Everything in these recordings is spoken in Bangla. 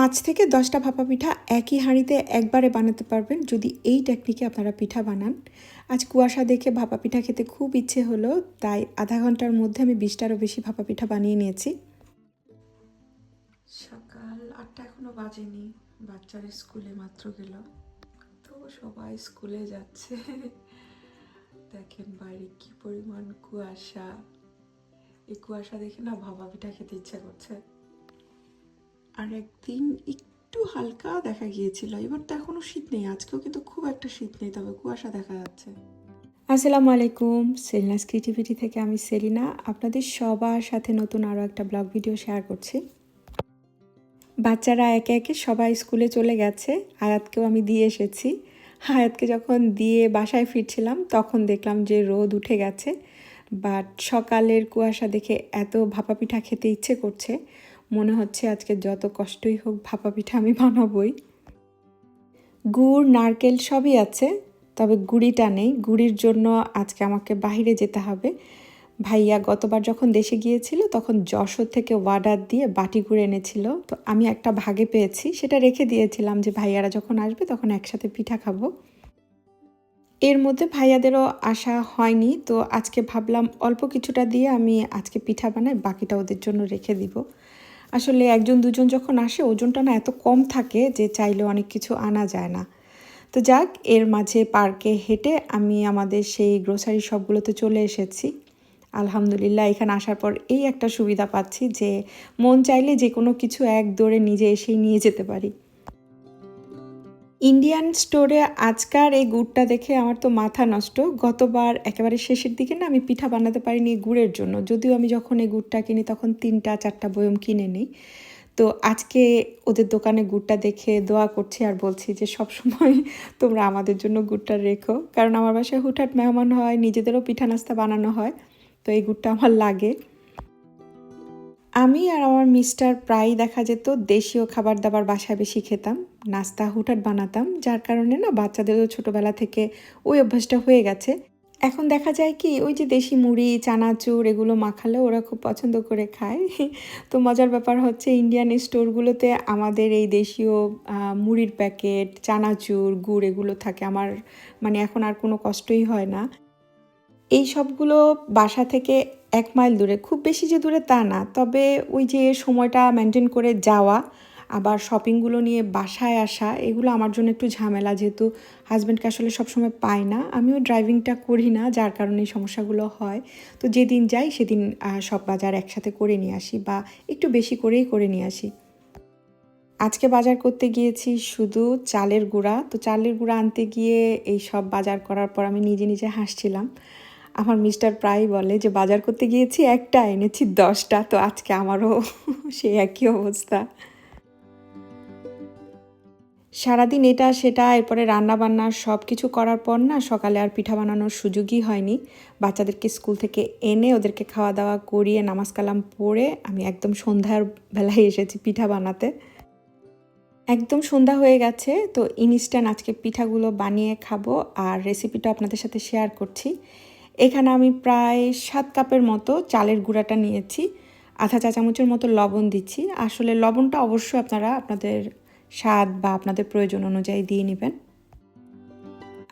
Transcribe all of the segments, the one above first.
পাঁচ থেকে দশটা ভাপা পিঠা একই হাঁড়িতে একবারে বানাতে পারবেন যদি এই টেকনিকে আপনারা পিঠা বানান। আজ কুয়াশা দেখে ভাপা পিঠা খেতে খুব ইচ্ছে হলো, তাই আধা ঘণ্টার মধ্যে আমি বিশটারও বেশি ভাপা পিঠা বানিয়ে নিয়েছি। সকাল আটটা এখনও বাজেনি, বাচ্চারা স্কুলে মাত্র গেল। তো সবাই স্কুলে যাচ্ছে। দেখেন বাইরে কি পরিমাণ কুয়াশা। এই কুয়াশা দেখে না ভাপা পিঠা খেতে ইচ্ছা করছে। আর একদিন একটু হালকা দেখা গিয়েছিল। এবার তো এখনও শীত নেই, আজকেও কিন্তু খুব একটা শীত নেই, তবে কুয়াশা দেখা যাচ্ছে। আসসালামু আলাইকুম, সেলিনাস ক্রিয়েটিভিটি থেকে আমি সেলিনা। আপনাদের সবার সাথে নতুন আরও একটা ব্লগ ভিডিও শেয়ার করছি। বাচ্চারা একে একে সবাই স্কুলে চলে গেছে, আয়াতকেও আমি দিয়ে এসেছি। আয়াতকে যখন দিয়ে বাসায় ফিরছিলাম, তখন দেখলাম যে রোদ উঠে গেছে বাট সকালের কুয়াশা দেখে এত ভাপা পিঠা খেতে ইচ্ছে করছে। মনে হচ্ছে আজকে যত কষ্টই হোক ভাপা পিঠা আমি বানাবই। গুড়, নারকেল সবই আছে, তবে গুড়িটা নেই। গুড়ির জন্য আজকে আমাকে বাইরে যেতে হবে। ভাইয়া গতবার যখন দেশে গিয়েছিল, তখন যশোর থেকে ওয়ার্ডার দিয়ে বাটি গুড় এনেছিল। তো আমি একটা ভাগে পেয়েছি, সেটা রেখে দিয়েছিলাম যে ভাইয়ারা যখন আসবে, তখন একসাথে পিঠা খাব। এর মধ্যে ভাইয়াদেরও আসা হয়নি, তো আজকে ভাবলাম অল্প কিছুটা দিয়ে আমি আজকে পিঠা বানাই, বাকিটা ওদের জন্য রেখে দিব। আসলে একজন, দুজন যখন আসে, ওজনটা না এত কম থাকে যে চাইলে অনেক কিছু আনা যায় না। তো যাক, এর মাঝে পার্কে হেঁটে আমি আমাদের সেই গ্রোসারি শপগুলোতে চলে এসেছি। আলহামদুলিল্লাহ, এখানে আসার পর এই একটা সুবিধা পাচ্ছি যে মন চাইলে যে কোনো কিছু এক দৌড়ে নিজে এসেই নিয়ে যেতে পারি। ইন্ডিয়ান স্টোরে আজকার এই গুড়টা দেখে আমার তো মাথা নষ্ট। গতবার একেবারে শেষের দিকে না আমি পিঠা বানাতে পারিনি গুড়ের জন্য। যদিও আমি যখন এই গুড়টা কিনি তখন তিনটা, চারটা বয়ম কিনে নিই। তো আজকে ওদের দোকানে গুড়টা দেখে দোয়া করছি আর বলছি যে সব সময় তোমরা আমাদের জন্য গুড়টা রেখো। কারণ আমার বাসায় হুটহাট মেহমান হয়, নিজেদেরও পিঠা নাস্তা বানানো হয়। তো এই গুড়টা আমার লাগে। আমি আর আমার মিস্টার প্রায় দেখা যেত দেশীয় খাবার দাবার বাসায় বেশি খেতাম, নাস্তা হুটহাট বানাতাম, যার কারণে না বাচ্চাদেরও ছোটোবেলা থেকে ওই অভ্যাসটা হয়ে গেছে। এখন দেখা যায় কি, ওই যে দেশি মুড়ি, চানাচুর এগুলো মাখালে ওরা খুব পছন্দ করে খায়। তো মজার ব্যাপার হচ্ছে ইন্ডিয়ান স্টোরগুলোতে আমাদের এই দেশীয় মুড়ির প্যাকেট, চানাচুর, গুড় এগুলো থাকে আমার মানে এখন আর কোনো কষ্টই হয় না। এই সবগুলো বাসা থেকে এক মাইল দূরে। খুব বেশি যে দূরে তা না, তবে ওই যে সময়টা মেনটেন করে যাওয়া, আবার শপিংগুলো নিয়ে বাসায় আসা, এগুলো আমার জন্য একটু ঝামেলা যেহেতু হাজব্যান্ডকে আসলে সবসময় পাই না। আমিও ড্রাইভিংটা করি না, যার কারণে সমস্যাগুলো হয়। তো যেদিন যাই সেদিন সব বাজার একসাথে করে নিয়ে আসি বা একটু বেশি করেই করে নিয়ে আসি। আজকে বাজার করতে গিয়েছি শুধু চালের গুঁড়া। তো চালের গুঁড়া আনতে গিয়ে এই সব বাজার করার পর আমি নিজে নিজে হাসছিলাম। আমার মিস্টার প্রায় বলে যে, বাজার করতে গিয়েছি একটা, এনেছি দশটা, তো আজকে আমারও সেই একই অবস্থা। সারাদিন এটা, সেটা, এরপরে রান্না বান্না সব কিছু করার পর না, সকালে আর পিঠা বানানোর সুযোগই হয়নি। বাচ্চাদেরকে স্কুল থেকে এনে ওদেরকে খাওয়া দাওয়া করিয়ে নামাজ কালাম পড়ে আমি একদম সন্ধ্যার বেলায় এসেছি পিঠা বানাতে। একদম সন্ধ্যা হয়ে গেছে, তো ইনস্ট্যান্ট আজকে পিঠাগুলো বানিয়ে খাব আর রেসিপিটা আপনাদের সাথে শেয়ার করছি। এখানে আমি প্রায় সাত কাপের মতো চালের গুঁড়াটা নিয়েছি, আধা চা চামচের মতো লবণ দিচ্ছি। আসলে লবণটা অবশ্যই আপনারা আপনাদের স্বাদ বা আপনাদের প্রয়োজন অনুযায়ী দিয়ে নেবেন।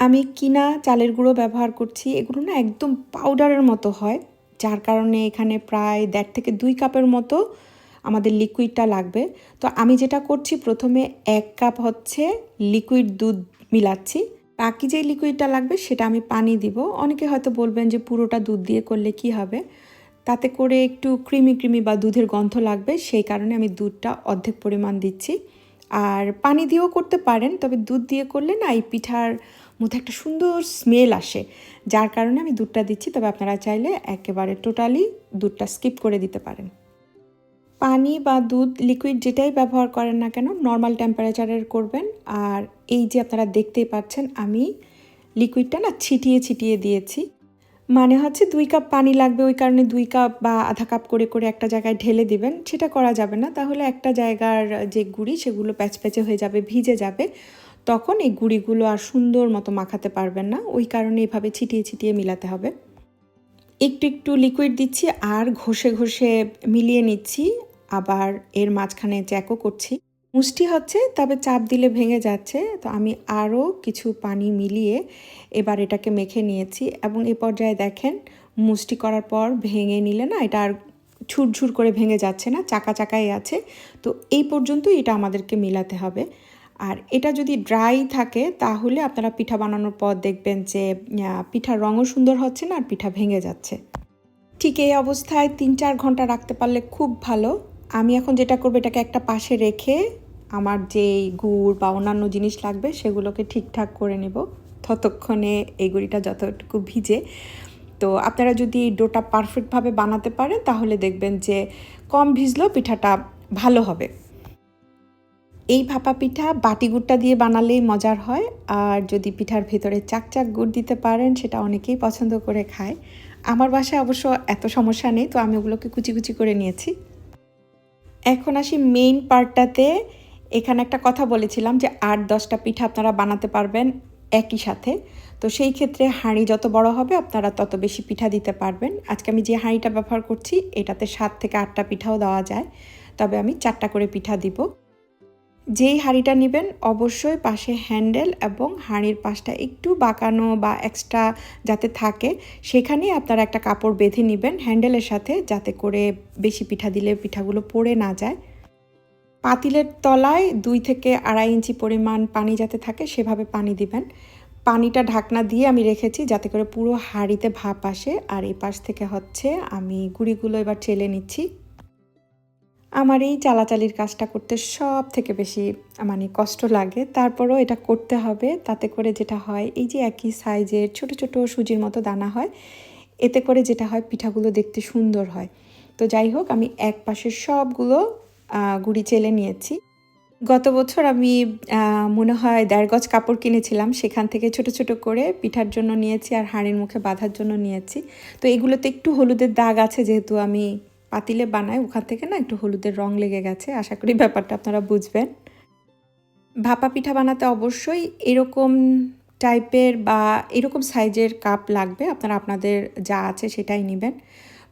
আমি কিনা চালের গুঁড়ো ব্যবহার করছি, এগুলো না একদম পাউডারের মতো হয়, যার কারণে এখানে প্রায় দেড় থেকে দুই কাপের মতো আমাদের লিকুইডটা লাগবে। তো আমি যেটা করছি, প্রথমে এক কাপ হচ্ছে লিকুইড দুধ মিলাচ্ছি বাকি যে লিকুইডটা লাগবে সেটা আমি পানি দিব। অনেকে হয়তো বলবেন যে পুরোটা দুধ দিয়ে করলে কি হবে? তাতে করে একটু ক্রিমি ক্রিমি বা দুধের গন্ধ লাগবে, সেই কারণে আমি দুধটা অর্ধেক পরিমাণ দিচ্ছি। আর পানি দিয়েও করতে পারেন, তবে দুধ দিয়ে করলে না এই পিঠার মধ্যে একটা সুন্দর স্মেল আসে, যার কারণে আমি দুধটা দিচ্ছি। তবে আপনারা চাইলে একেবারে টোটালি দুধটা স্কিপ করে দিতে পারেন। পানি বা দুধ লিকুইড যেটাই ব্যবহার করেন না কেন নর্মাল টেম্পারেচারের করবেন। আর এই যে আপনারা দেখতেই পাচ্ছেন, আমি লিকুইডটা না ছিটিয়ে ছিটিয়ে দিয়েছি। মানে হচ্ছে দুই কাপ পানি লাগবে, ওই কারণে দুই কাপ বা আধা কাপ করে করে একটা জায়গায় ঢেলে দিবেন। সেটা করা যাবে না, তাহলে একটা জায়গার যে গুড়ি, সেগুলো প্যাচপ্যাচে হয়ে যাবে, ভিজে যাবে। তখন এই গুঁড়িগুলো আর সুন্দর মতো মাখাতে পারবেন না, ওই কারণে এভাবে ছিটিয়ে ছিটিয়ে মিলাতে হবে। একটু একটু লিকুইড দিচ্ছি, আর ঘষে ঘষে মিলিয়ে নিচ্ছি। আবার এর মাঝখানে চ্যাকও করছি। মুষ্টি হচ্ছে, তবে চাপ দিলে ভেঙে যাচ্ছে। তো আমি আরও কিছু পানি মিলিয়ে এবার এটাকে মেখে নিয়েছি এবং এ পর্যায়ে দেখেন, মুষ্টি করার পর ভেঙে নিলে না এটা আর ঝুরঝুর করে ভেঙে যাচ্ছে না, চাকা চাকাই আছে। তো এই পর্যন্তই এটা আমাদেরকে মিলাতে হবে। আর এটা যদি ড্রাই থাকে, তাহলে আপনারা পিঠা বানানোর পর দেখবেন যে পিঠার রঙও সুন্দর হচ্ছে না আর পিঠা ভেঙে যাচ্ছে। ঠিক এই অবস্থায় তিন চার ঘণ্টা রাখতে পারলে খুব ভালো। আমি এখন যেটা করব, এটাকে একটা পাশে রেখে আমার যেই গুড় বা অন্যান্য জিনিস লাগবে, সেগুলোকে ঠিকঠাক করে নেব। ততক্ষণে এই গুড়িটা যতটুকু ভিজে। তো আপনারা যদি ডোটা পারফেক্টভাবে বানাতে পারেন, তাহলে দেখবেন যে কম ভিজলেও পিঠাটা ভালো হবে। এই ভাপা পিঠা বাটি গুড়টা দিয়ে বানালেই মজার হয়। আর যদি পিঠার ভেতরে চাকচাক গুড় দিতে পারেন, সেটা অনেকেই পছন্দ করে খায়। আমার বাসায় অবশ্য এত সমস্যা নেই, তো আমি ওগুলোকে কুচি কুচি করে নিয়েছি। এখন আসি মেইন পার্টটাতে এখানে একটা কথা বলেছিলাম যে আট, দশটা পিঠা আপনারা বানাতে পারবেন একই সাথে। তো সেই ক্ষেত্রে হাঁড়ি যত বড় হবে, আপনারা তত বেশি পিঠা দিতে পারবেন। আজকে আমি যে হাঁড়িটা ব্যবহার করছি, এটাতে সাত থেকে আটটা পিঠাও দেওয়া যায়। তবে আমি চারটা করে পিঠা দিব। যেই হাঁড়িটা নেবেন, অবশ্যই পাশে হ্যান্ডেল এবং হাঁড়ির পাশটা একটু বাঁকানো বা এক্সট্রা যাতে থাকে, সেখানেই আপনারা একটা কাপড় বেঁধে নেবেন হ্যান্ডেলের সাথে যাতে করে বেশি পিঠা দিলে পিঠাগুলো পড়ে না যায়। পাতিলের তলায় দুই থেকে আড়াই ইঞ্চি পরিমাণ পানি যাতে থাকে, সেভাবে পানি দিবেন। পানিটা ঢাকনা দিয়ে আমি রেখেছি যাতে করে পুরো হাঁড়িতে ভাপ আসে। আর এই পাশ থেকে হচ্ছে আমি গুঁড়িগুলো এবার চেলে নিচ্ছি। আমার এই চালাচালির কাজটা করতে সব থেকে বেশি মানে কষ্ট লাগে। তারপরও এটা করতে হবে, তাতে করে যেটা হয়, এই যে একই সাইজের ছোট ছোট সুজির মতো দানা হয়, এতে করে যেটা হয় পিঠাগুলো দেখতে সুন্দর হয়। তো যাই হোক, আমি এক পাশের সবগুলো গুড়ি চেলে নিয়েছি। গত বছর আমি মনে হয় দেড় গজ কাপড় কিনেছিলাম, সেখান থেকে ছোট ছোট করে পিঠার জন্য নিয়েছি আর হাঁড়ির মুখে বাঁধার জন্য নিয়েছি। তো এগুলোতে একটু হলুদের দাগ আছে, যেহেতু আমি পাতিলে বানায়, ওখান থেকে না একটু হলুদের রং লেগে গেছে। আশা করি ব্যাপারটা আপনারা বুঝবেন। ভাপা পিঠা বানাতে অবশ্যই এরকম টাইপের বা এরকম সাইজের কাপ লাগবে। আপনারা, আপনাদের যা আছে সেটাই নেবেন।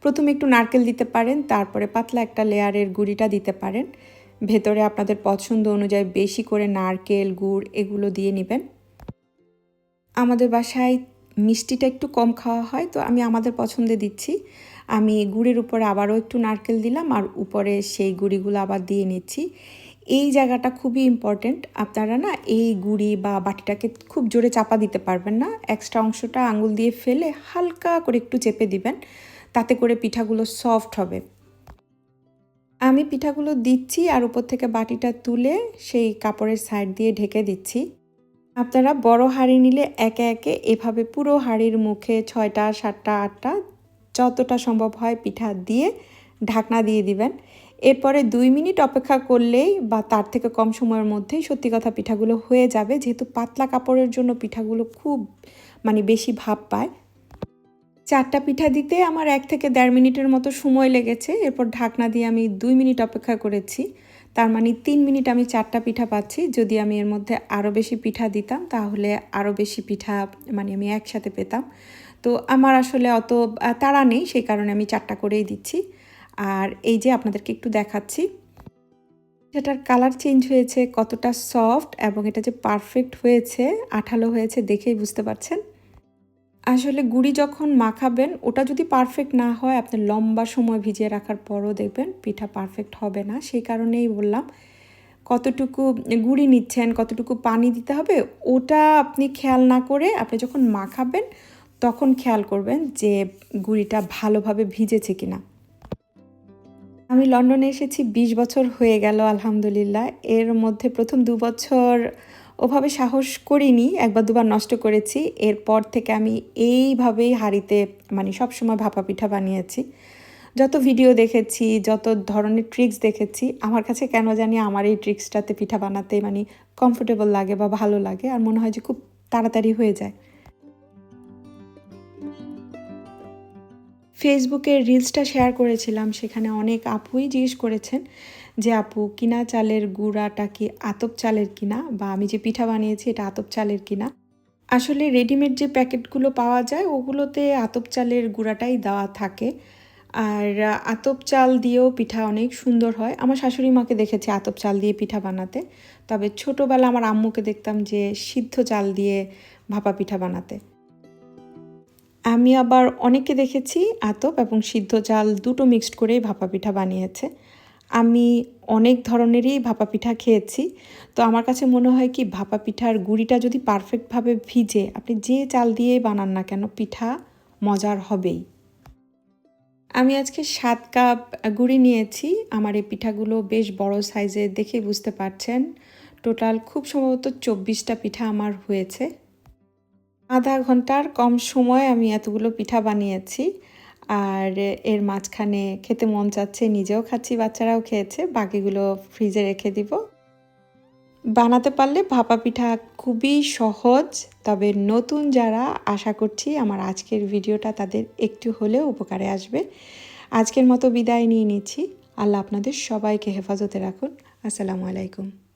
প্রথমে একটু নারকেল দিতে পারেন, তারপরে পাতলা একটা লেয়ারের গুড়িটা দিতে পারেন। ভেতরে আপনাদের পছন্দ অনুযায়ী বেশি করে নারকেল গুড় এগুলো দিয়ে নেবেন। আমাদের বাসায় মিষ্টিটা একটু কম খাওয়া হয়, তো আমি আমাদের পছন্দে দিচ্ছি। আমি গুড়ের উপরে আবারও একটু নারকেল দিলাম আর উপরে সেই গুড়িগুলো আবার দিয়ে নিচ্ছি। এই জায়গাটা খুবই ইম্পর্টেন্ট আপনারা না এই গুড়ি বা বাটিটাকে খুব জোরে চাপা দিতে পারবেন না। এক্সট্রা অংশটা আঙুল দিয়ে ফেলে হালকা করে একটু চেপে দিবেন। তাতে করে পিঠাগুলো সফট হবে। আমি পিঠাগুলো দিচ্ছি আর উপর থেকে বাটিটা তুলে সেই কাপড়ের সাইড দিয়ে ঢেকে দিচ্ছি। আপনারা বড় হাঁড়ি নিলে একে একে এভাবে পুরো হাঁড়ির মুখে ছয়টা, সাতটা, আটটা যতটা সম্ভব হয় পিঠা দিয়ে ঢাকনা দিয়ে দিবেন। এরপরে দুই মিনিট অপেক্ষা করলেই বা তার থেকে কম সময়ের মধ্যেই সত্যি কথা পিঠাগুলো হয়ে যাবে। যেহেতু পাতলা কাপড়ের জন্য পিঠাগুলো খুব মানে বেশি ভাব পায়। চারটা পিঠা দিতে আমার এক থেকে দেড় মিনিটের মতো সময় লেগেছে। এরপর ঢাকনা দিয়ে আমি দুই মিনিট অপেক্ষা করেছি। তার মানে তিন মিনিট আমি চারটা পিঠা পাচ্ছি। যদি আমি এর মধ্যে আরও বেশি পিঠা দিতাম, তাহলে আরও বেশি পিঠা মানে আমি একসাথে পেতাম। তো আমার আসলে অত তাড়া নেই, সেই কারণে আমি চারটা করেই দিচ্ছি। আর এই যে আপনাদেরকে একটু দেখাচ্ছি। সেটার কালার চেঞ্জ হয়েছে, কতটা সফট এবং এটা যে পারফেক্ট হয়েছে, আঠালো হয়েছে, দেখেই বুঝতে পারছেন। আসলে গুড়ি যখন মাখাবেন, ওটা যদি পারফেক্ট না হয় আপনি লম্বা সময় ভিজিয়ে রাখার পরও দেখবেন পিঠা পারফেক্ট হবে না। সেই কারণেই বললাম, কতটুকু গুড়ি নিচ্ছেন, কতটুকু পানি দিতে হবে, ওটা আপনি খেয়াল না করে আপনি যখন মাখাবেন, তখন খেয়াল করবেন যে গুড়িটা ভালোভাবে ভিজেছে কিনা। আমি লন্ডনে এসেছি ২০ বছর হয়ে গেল আলহামদুলিল্লাহ। এর মধ্যে প্রথম দু বছর ওভাবে সাহস করিনি, একবার দুবার নষ্ট করেছি। এরপর থেকে আমি এইভাবেই হাঁড়িতে মানে সবসময় ভাপা পিঠা বানিয়েছি। যত ভিডিও দেখেছি, যত ধরনের ট্রিক্স দেখেছি, আমার কাছে কেন জানি আমার এই ট্রিক্সটাতে পিঠা বানাতে মানে কমফোর্টেবল লাগে বা ভালো লাগে। আর মনে হয় যে খুব তাড়াতাড়ি হয়ে যায়। ফেসবুকে রিলসটা শেয়ার করেছিলাম, সেখানে অনেক আপুই জিজ্ঞেস করেছেন যে, আপু, কিনা চালের গুঁড়াটা কি আতপ চালের কিনা? বা আমি যে পিঠা বানিয়েছি, এটা আতপ চালের কিনা? আসলে রেডিমেড যে প্যাকেটগুলো পাওয়া যায়, ওগুলোতে আতপ চালের গুঁড়াটাই দেওয়া থাকে। আর আতপ চাল দিয়েও পিঠা অনেক সুন্দর হয়। আমার শাশুড়ি মাকে দেখেছি আতপ চাল দিয়ে পিঠা বানাতে। তবে ছোটোবেলা আমার আম্মুকে দেখতাম যে, সিদ্ধ চাল দিয়ে ভাপা পিঠা বানাতে। আমি আবার অনেকে দেখেছি, আতপ এবং সিদ্ধ চাল দুটো মিক্সড করেই ভাপা পিঠা বানিয়েছে। আমি অনেক ধরনেরই ভাপা পিঠা খেয়েছি। তো আমার কাছে মনে হয় কি, ভাপা পিঠার গুড়িটা যদি পারফেক্টভাবে ভিজে আপনি যে চাল দিয়েই বানান না কেন, পিঠা মজার হবেই। আমি আজকে সাত কাপ গুঁড়ি নিয়েছি। আমার এই পিঠাগুলো বেশ বড় সাইজের দেখে বুঝতে পারছেন। টোটাল খুব সম্ভবত চব্বিশটা পিঠা আমার হয়েছে। আধা ঘণ্টার কম সময় আমি এতগুলো পিঠা বানিয়েছি। আর এর মাঝখানে খেতে মন চাচ্ছে নিজেও খাচ্ছি, বাচ্চারাও খেয়েছে, বাকিগুলো ফ্রিজে রেখে দিব। বানাতে পারলে ভাপা পিঠা খুবই সহজ, তবে নতুন যারা, আশা করছি আমার আজকের ভিডিওটা তাদের একটু হলেও উপকারে আসবে। আজকের মতো বিদায় নিয়ে নিচ্ছি। আল্লাহ আপনাদের সবাইকে হেফাজতে রাখুন। আসসালামু আলাইকুম।